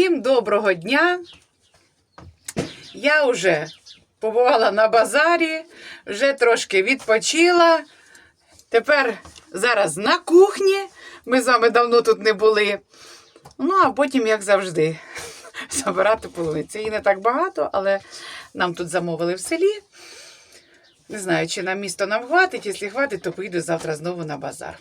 Всім доброго дня. Я вже побувала на базарі, вже трошки відпочила. Тепер зараз на кухні. Ми з вами давно тут не були. Ну, а потім, як завжди, забирати полуниці. Її не так багато, але нам тут замовили в селі. Не знаю, чи на місто нам хватить. Якщо хватить, то поїду завтра знову на базар.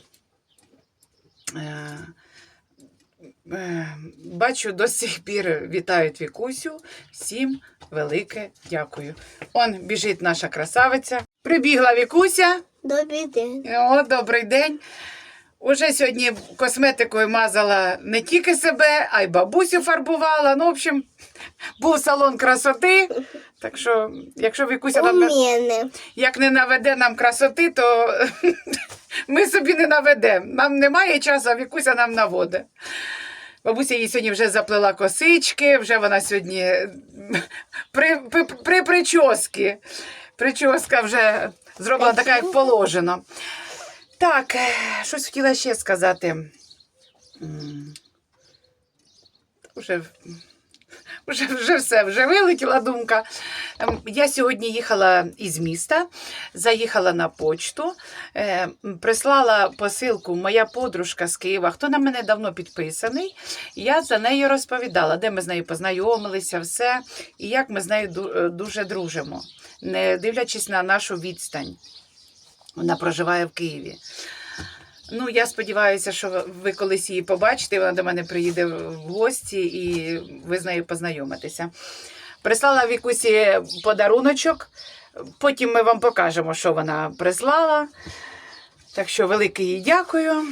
Бачу, до сих пір вітають Вікусю. Всім велике дякую. Он біжить наша красавиця. Прибігла Вікуся. Добрий день. О, добрий день. Уже сьогодні косметикою мазала не тільки себе, а й бабусю фарбувала. Ну, в общем, був салон красоти. Так що, якщо Вікуся нам як не наведе нам красоти, то ми собі не наведемо. Нам немає часу, а Вікуся нам наводить. Бабуся їй сьогодні вже заплела косички, вже вона сьогодні при, при, при прически. Прическа вже зроблена така, як положено. Так, е, щось хотіла ще сказати. Вже вже, вже все, вже вилетіла думка. Ем, Я сьогодні їхала із міста, заїхала на почту, е, прислала посилку моя подружка з Києва. Хто на мене давно підписаний, я за нею розповідала, де ми з нею познайомилися, все, і як ми з нею е, дуже дружимо, не дивлячись на нашу відстань. Вона проживає в Києві. Ну, я сподіваюся, що ви колись її побачите. Вона до мене приїде в гості і ви з нею познайомитеся. Прислала Вікусі подаруночок. Потім ми вам покажемо, що вона прислала. Так що велике їй дякую.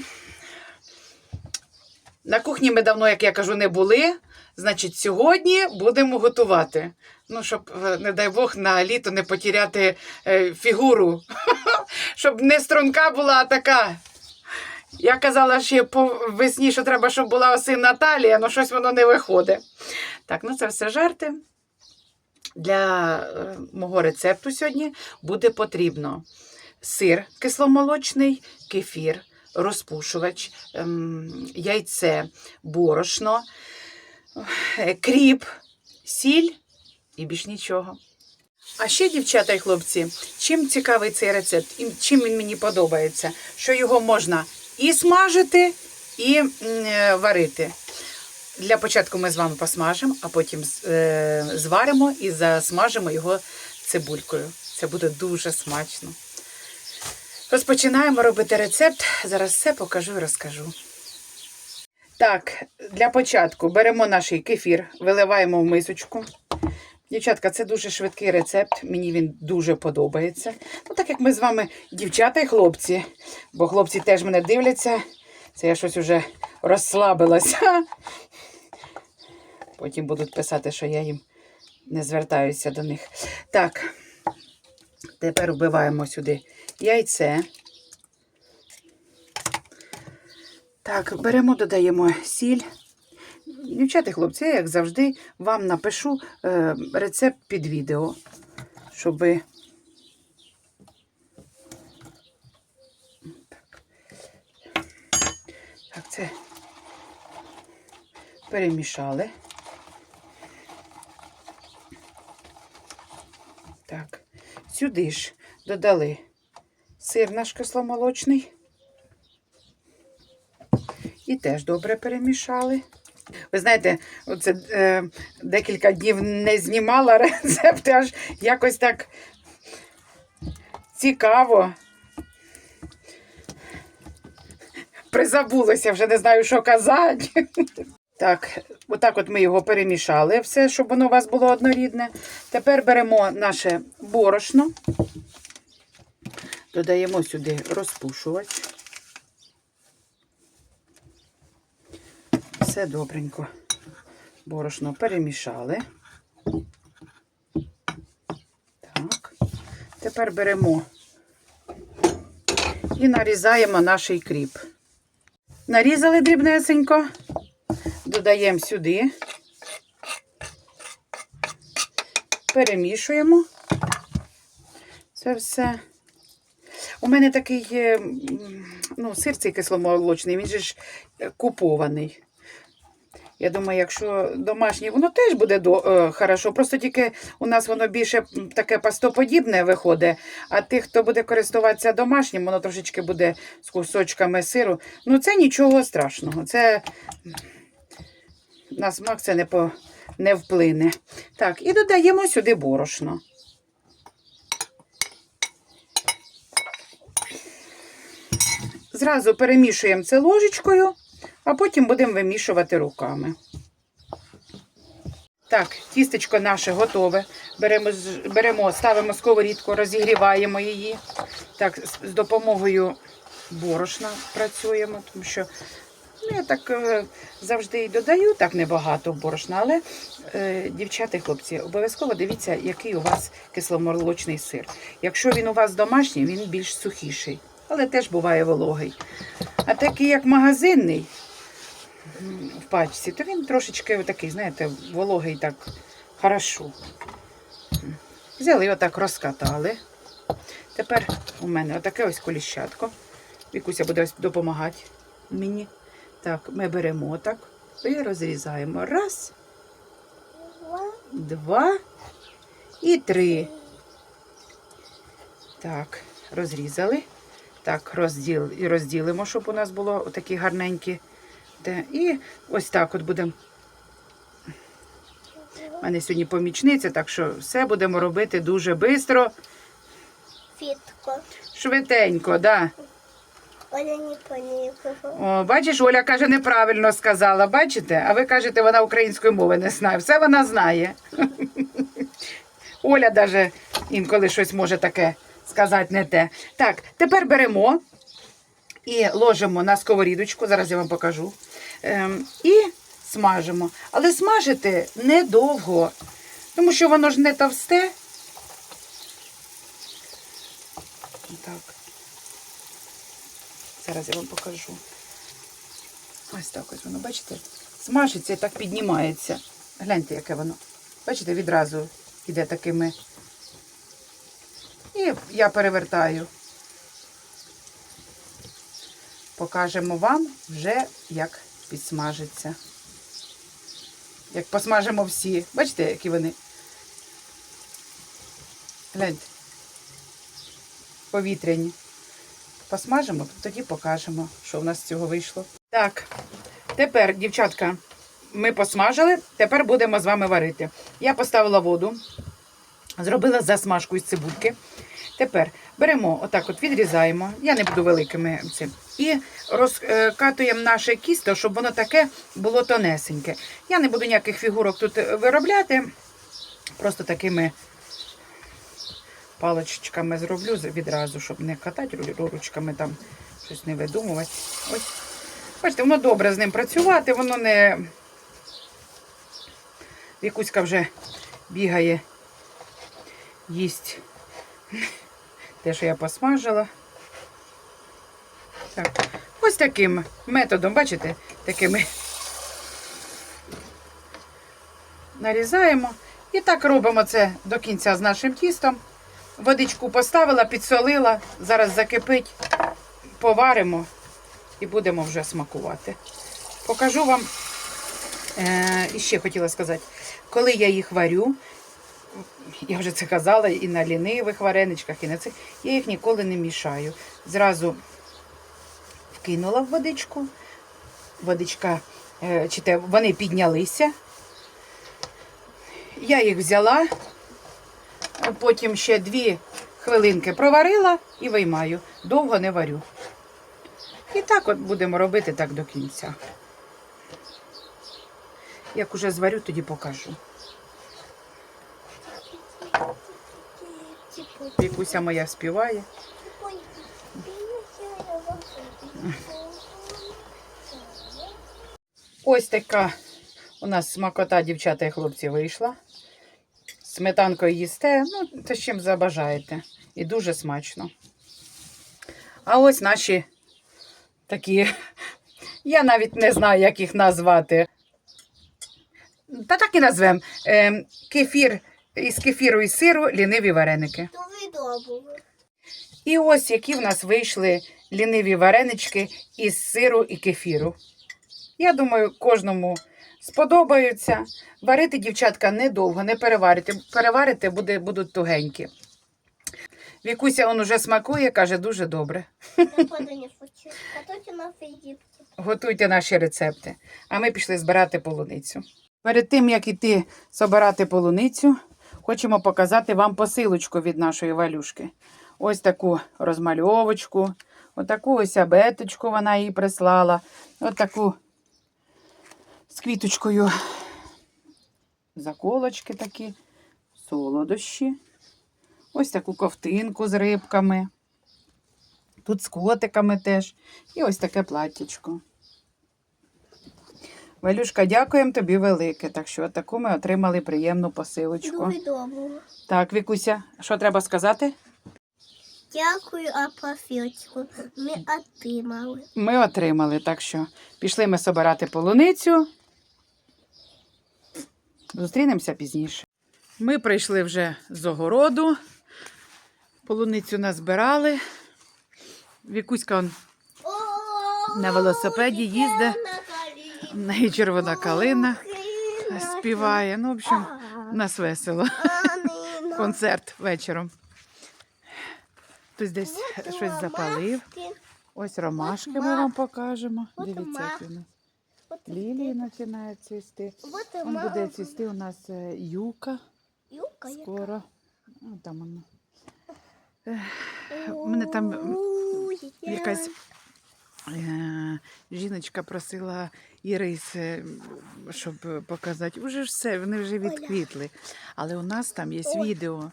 На кухні ми давно, як я кажу, не були. Значить, сьогодні будемо готувати. Ну, щоб, не дай Бог, на літо не потеряти е, фігуру. Щоб не струнка була, а така. Я казала ще по весні, що треба, щоб була осинна талія, але щось воно не виходить. Так, ну це все жарти. Для е, мого рецепту сьогодні буде потрібно сир кисломолочний, кефір, розпушувач, ем, яйце, борошно, е, кріп, сіль і більш нічого. А ще, дівчата і хлопці, чим цікавий цей рецепт, і чим він мені подобається, що його можна і смажити, і е, варити. Для початку ми з вами посмажимо, а потім е, зваримо і засмажимо його цибулькою. Це буде дуже смачно. Розпочинаємо робити рецепт. Зараз все покажу і розкажу. Так, для початку беремо наш кефір, виливаємо в мисочку. Дівчатка, це дуже швидкий рецепт, мені він дуже подобається. Ну, так як ми з вами дівчата і хлопці, бо хлопці теж мене дивляться, це я щось уже розслабилася. Потім будуть писати, що я їм не звертаюся до них. Так, тепер вбиваємо сюди яйце. Так, беремо, додаємо сіль. Дівчата хлопці, як завжди, вам напишу е, рецепт під відео, щоб ви. Так, це перемішали. Так, сюди ж додали сир наш кисломолочний. І теж добре перемішали. Ви знаєте, оце е, декілька днів не знімала рецепти, аж якось так цікаво. Призабулася, вже не знаю, що казати. Так, отак от ми його перемішали, все, щоб воно у вас було однорідне. Тепер беремо наше борошно, додаємо сюди розпушувач. Все добренько. Борошно перемішали. Так. Тепер беремо і нарізаємо наш кріп. Нарізали дрібнесенько, додаємо сюди, перемішуємо це все. У мене такий е, ну, сир цей кисломолочний, він же ж е, купований. Я думаю, якщо домашнє, воно теж буде до, е, хорошо. Просто тільки у нас воно більше таке пастоподібне виходить. А тих, хто буде користуватися домашнім, воно трошечки буде з кусочками сиру. Ну, це нічого страшного. Це на смак це не, по, не вплине. Так, і додаємо сюди борошно. Зразу перемішуємо це ложечкою, а потім будемо вимішувати руками. Так, тістечко наше готове. Беремо, беремо, ставимо сковорідку, розігріваємо її. Так, з, допомогою борошна працюємо, тому що ну, я так е, завжди і додаю, так небагато борошна, але е, дівчата і хлопці, обов'язково дивіться, який у вас кисломолочний сир. Якщо він у вас домашній, він більш сухіший, але теж буває вологий. А такий, як магазинний, в пачці, то він трошечки такий, знаєте, вологий так хорошо. Взяли отак, розкатали. Тепер у мене отаке ось коліщатко. Вікуся буде ось допомагати мені. Так, ми беремо так і розрізаємо. Раз, два і три. Так, розрізали. Так, розділ, і розділимо, щоб у нас було такі гарненькі. Де. І ось так от будемо. У мене сьогодні помічниця, так що все будемо робити дуже швидко, Фітко. швиденько, да. Оля не поїхала. О, бачиш, Оля каже, неправильно сказала, бачите? А ви кажете, вона української мови не знає. Все вона знає. Оля навіть інколи щось може таке сказати не те. Так, тепер беремо і ложимо на сковорідочку, зараз я вам покажу. Ем, і смажимо. Але смажити недовго, тому що воно ж не товсте. Так. Зараз я вам покажу. Ось так ось воно, бачите? Смажиться і так піднімається. Гляньте, яке воно. Бачите, відразу йде такими. Я перевертаю. Покажемо вам вже, як підсмажиться. Як посмажимо всі. Бачите, які вони? Гляньте. Повітряні посмажимо, тоді покажемо, що в нас з цього вийшло. Так, тепер, дівчатка, ми посмажили, тепер будемо з вами варити. Я поставила воду, зробила засмажку із цибульки. Тепер беремо, отак от відрізаємо, я не буду великими цим, і розкатуємо наше кісто, щоб воно таке було тонесеньке. Я не буду ніяких фігурок тут виробляти, просто такими паличками зроблю відразу, щоб не катати ручками там щось не видумувати. Ось. Бачите, воно добре з ним працювати, воно не. Вікуська вже бігає, їсть те, що я посмажила. Так, ось таким методом, бачите, такими нарізаємо. І так робимо це до кінця з нашим тістом. Водичку поставила, підсолила, зараз закипить, поваримо і будемо вже смакувати. Покажу вам, е, і ще хотіла сказати, коли я їх варю, я вже це казала і на лінивих вареничках, і на цих, я їх ніколи не мішаю. Зразу вкинула в водичку, водичка, е, чи те, вони піднялися. Я їх взяла, потім ще дві хвилинки проварила і виймаю. Довго не варю. І так от будемо робити так до кінця. Як уже зварю, тоді покажу. Вікуся моя співає. Ось така у нас смакота, дівчата і хлопці, вийшла. Сметанкою їсте, ну, та з чим забажаєте. І дуже смачно. А ось наші такі, я навіть не знаю, як їх назвати. Та так і назвемо. Ем, кефір із кефіру і сиру ліниві вареники. І ось які в нас вийшли ліниві варенички із сиру і кефіру. Я думаю, кожному сподобаються. Варити, дівчатка, недовго, не переварите. Переварите, буде, будуть тугенькі. Вікуся он уже смакує, каже, дуже добре. Готуйте наші рецепти. А ми пішли збирати полуницю. Перед тим, як іти збирати полуницю, хочемо показати вам посилочку від нашої валюшки. Ось таку розмальовочку, отаку ось абеточку вона їй прислала, отаку з квіточкою заколочки такі, солодощі, ось таку ковтинку з рибками. Тут з котиками теж. І ось таке платтячко. Валюшка, дякуємо тобі велике. Так що таку ми отримали приємну посилочку. Дуже добре. Так, Вікуся, що треба сказати? Дякую, Апофілочку. Ми отримали. Ми отримали, так що пішли ми собирати полуницю. Зустрінемося пізніше. Ми прийшли вже з огороду. Полуницю назбирали. Вікуська он На велосипеді їздить. Неї червона калина співає. Ну, в общем, у нас весело. Концерт вечором. Хтось десь щось запалив. Ось ромашки ми вам покажемо. Дивіться, які у нас лілії починають цвісти. Он буде цвісти у нас е, юка Юка, скоро. Там воно. У мене там якась жіночка просила ірис, е, щоб е, показати. Уже ж все, вони вже відквітли. Але у нас там є відео.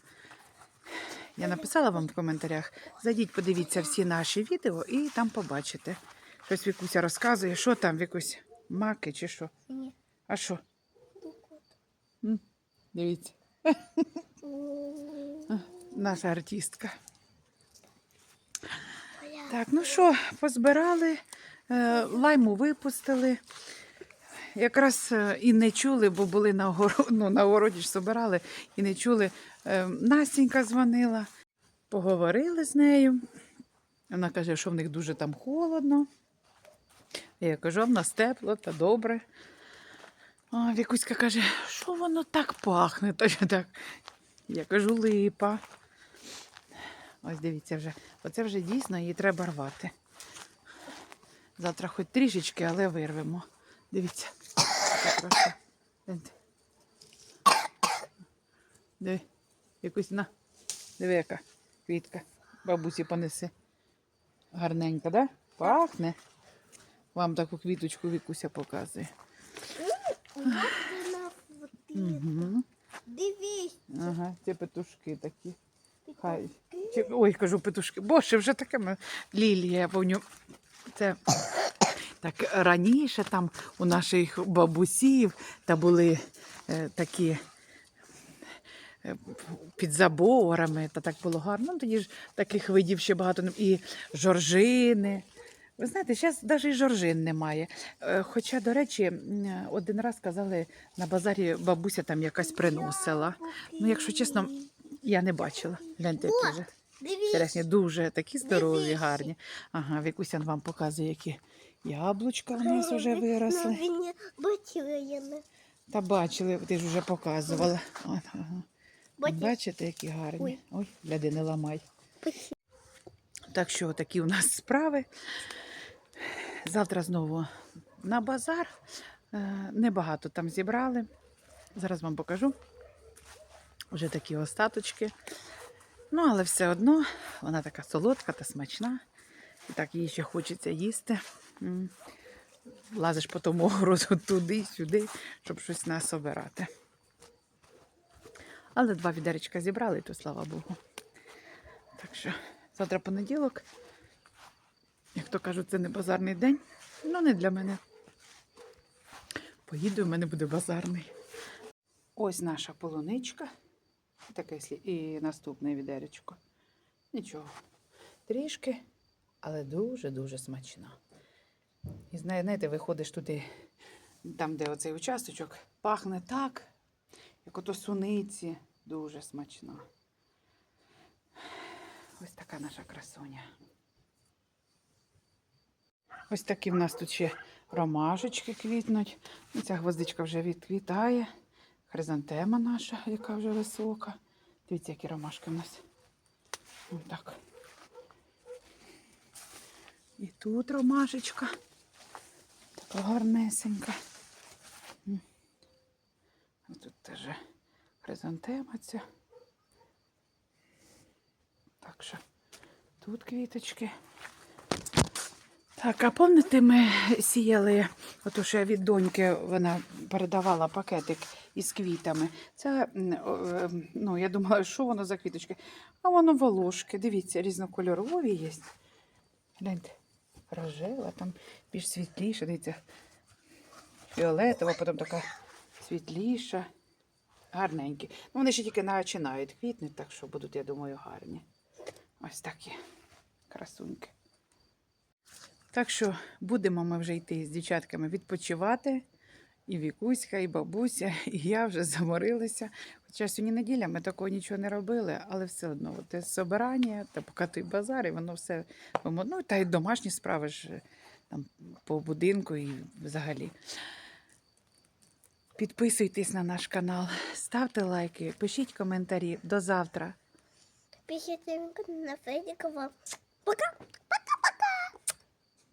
Я написала вам в коментарях. Зайдіть, подивіться всі наші відео і там побачите. Щось Вікуся розказує, що там, Вікусь, маки чи що? Ні. А що? Дивіться, наша артистка. Так, ну що, позбирали, е, лайму випустили. Якраз е, і не чули, бо були на огороді, ну, на огороді ж собирали і не чули. Е, Настінька дзвонила, поговорили з нею. Вона каже, що в них дуже там холодно. Я кажу, а в нас тепло та добре. А Вікуська каже, що воно так пахне? Та так. Я кажу, липа. Ось дивіться вже. Оце вже дійсно її треба рвати. Завтра хоч трішечки, але вирвемо. Дивіться. Просто. Диви. Якусь на. Диви, яка квітка. Бабусі понеси. Гарненька, да? Пахне. Вам таку квіточку Вікуся показує. Угу. Дивись. Ага, ці петушки такі. Хай. Ой, кажу петушки. Боже, вже таке лілія, я пам'ятаю. Це так раніше там у наших бабусів та були е, такі е, під заборами, та так було гарно. Ну, тоді ж таких видів ще багато. І жоржини. Ви знаєте, зараз навіть і жоржин немає. Е, Хоча, до речі, один раз казали, на базарі бабуся там якась приносила. Ну, якщо чесно, я не бачила. Гляньте, які вже черешні дуже такі здорові, Дивіться. гарні. Ага, Вікусян вам показує, які яблучка в нас вже виросли. Бачила я не. Та бачили, ти ж вже показувала. От, ага. Бачите, які гарні. Ой. Ой, гляди, не ламай. Так що такі у нас справи. Завтра знову на базар. Е, Небагато там зібрали. Зараз вам покажу. Вже такі остаточки. Ну, але все одно вона така солодка та смачна. І так їй ще хочеться їсти. Лазиш по тому огороду туди-сюди, щоб щось насобирати. Але два відеречка зібрали, то слава Богу. Так що завтра понеділок. Як то кажуть, це не базарний день. Ну, не для мене. Поїду, у мене буде базарний. Ось наша полуничка. Таке слі- і наступне відеречко. Нічого. Трішки, але дуже-дуже смачно. І знає- знаєте, виходиш туди, там, де оцей участочок, пахне так, як ото суниці. Дуже смачно. Ось така наша красуня. Ось такі в нас тут ще ромашечки квітнуть. Ну, Ця гвоздичка вже відквітає. Хризантема наша, яка вже висока. Дивіться, які ромашки в нас. Ось так. І тут ромашечка. Така гарнесенька. А тут теж хризантема ця. Так що тут квіточки. Так, а пам'ятаєте, ми сіяли, ото ще від доньки вона передавала пакетик із квітами. Це, м, о, е, ну, я думала, що воно за квіточки. А воно волошки. Дивіться, різнокольорові є. Гляньте, рожева, там більш світліша, дивіться, фіолетова, потім така світліша. Гарненькі. Ну, вони ще тільки починають квітнути, так що будуть, я думаю, гарні. Ось такі красуньки. Так що будемо ми вже йти з дівчатками відпочивати. І Вікуська, і бабуся, і я вже заморилася. Хоча сьогодні неділя, ми такого нічого не робили, але все одно те собирання, та поки той базар, і воно все. Ну, та й домашні справи ж там по будинку і взагалі. Підписуйтесь на наш канал, ставте лайки, пишіть коментарі. До завтра. Пишите на. Пока.